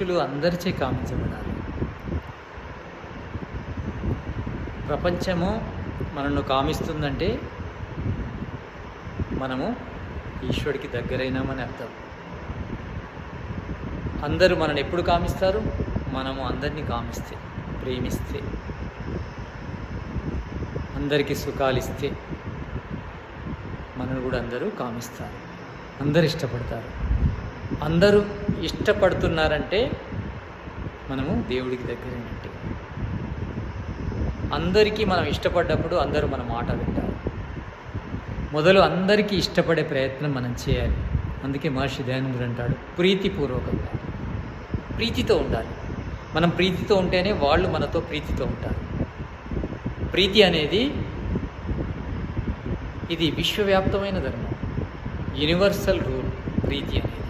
మనుషులు అందరిచే కామించబడాలి. ప్రపంచము మనల్ని కామిస్తుందంటే మనము ఈశ్వరుడికి దగ్గరైనామని అర్థం. అందరూ మనల్ని ఎప్పుడు కామిస్తారు? మనము అందరినీ కామిస్తే ప్రేమిస్తే అందరికీ సుఖాలు ఇస్తే మనల్ని కూడా అందరూ కామిస్తారు. అందరు ఇష్టపడతారు. అందరూ ఇష్టపడుతున్నారంటే మనము దేవుడికి దగ్గరైనట్టే. అందరికీ మనం ఇష్టపడ్డప్పుడు అందరూ మన మాట వింటారు. మొదలు అందరికీ ఇష్టపడే ప్రయత్నం మనం చేయాలి. అందుకే మహర్షి దయానందుడు అంటాడు ప్రీతిపూర్వకంగా. ప్రీతితో ఉండాలి. మనం ప్రీతితో ఉంటేనే వాళ్ళు మనతో ప్రీతితో ఉంటారు. ప్రీతి అనేది ఇది విశ్వవ్యాప్తమైన ధర్మం. యూనివర్సల్ రూల్ ప్రీతి అనేది.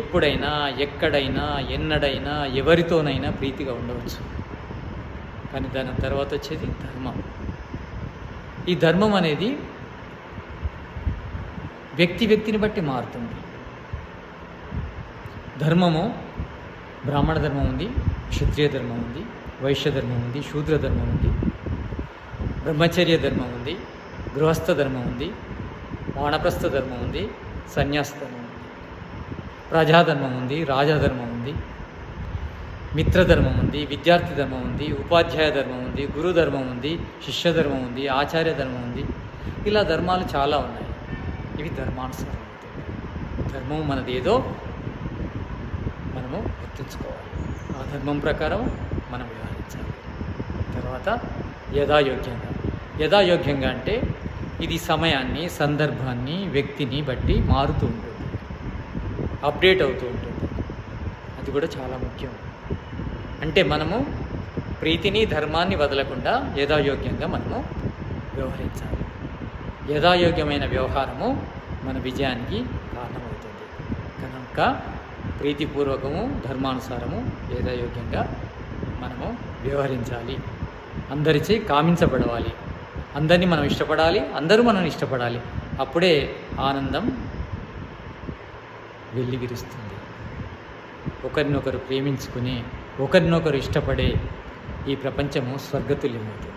ఎప్పుడైనా ఎక్కడైనా ఎన్నడైనా ఎవరితోనైనా ప్రీతిగా ఉండవచ్చు. కానీ దాని తర్వాత వచ్చేది ధర్మం. ఈ ధర్మం అనేది వ్యక్తి వ్యక్తిని బట్టి మారుతుంది. ధర్మము బ్రాహ్మణ ధర్మం ఉంది క్షత్రియ ధర్మం ఉంది వైశ్య ధర్మం ఉంది శూద్ర ధర్మం ఉంది బ్రహ్మచర్య ధర్మం ఉంది గృహస్థ ధర్మం ఉంది వానప్రస్థ ధర్మం ఉంది సన్యాస ధర్మం ఉంది. ప్రజాధర్మం ఉంది రాజాధర్మం ఉంది మిత్రధర్మం ఉంది విద్యార్థి ధర్మం ఉంది ఉపాధ్యాయ ధర్మం ఉంది గురు ధర్మం ఉంది శిష్యధర్మం ఉంది ఆచార్య ధర్మం ఉంది. ఇలా ధర్మాలు చాలా ఉన్నాయి. ఇవి ధర్మానుసారం ధర్మం మనది ఏదో మనము గుర్తుంచుకోవాలి. ఆ ధర్మం ప్రకారం మనం వ్యవహరించాలి తర్వాత యథాయోగ్యంగా. యథాయోగ్యంగా అంటే ఇది సమయాన్ని సందర్భాన్ని వ్యక్తిని బట్టి మారుతూ ఉంటుంది అప్డేట్ అవుతూ ఉంటుంది. అది కూడా చాలా ముఖ్యం. అంటే మనము ప్రీతిని ధర్మాన్ని వదలకుండా యథాయోగ్యంగా మనము వ్యవహరించాలి. యథాయోగ్యమైన వ్యవహారము మన విజయానికి కారణమవుతుంది. కనుక ప్రీతిపూర్వకము ధర్మానుసారము యథాయోగ్యంగా మనము వ్యవహరించాలి. అందరిచే కామించబడవాలి. అందరినీ మనం ఇష్టపడాలి అందరూ మనం ఇష్టపడాలి. అప్పుడే ఆనందం వెళ్ళి విరుస్తుంది ఒకరినొకరు ప్రేమించుకుని ఒకరినొకరు ఇష్టపడే ఈ ప్రపంచము స్వర్గతుల్యమవుతుంది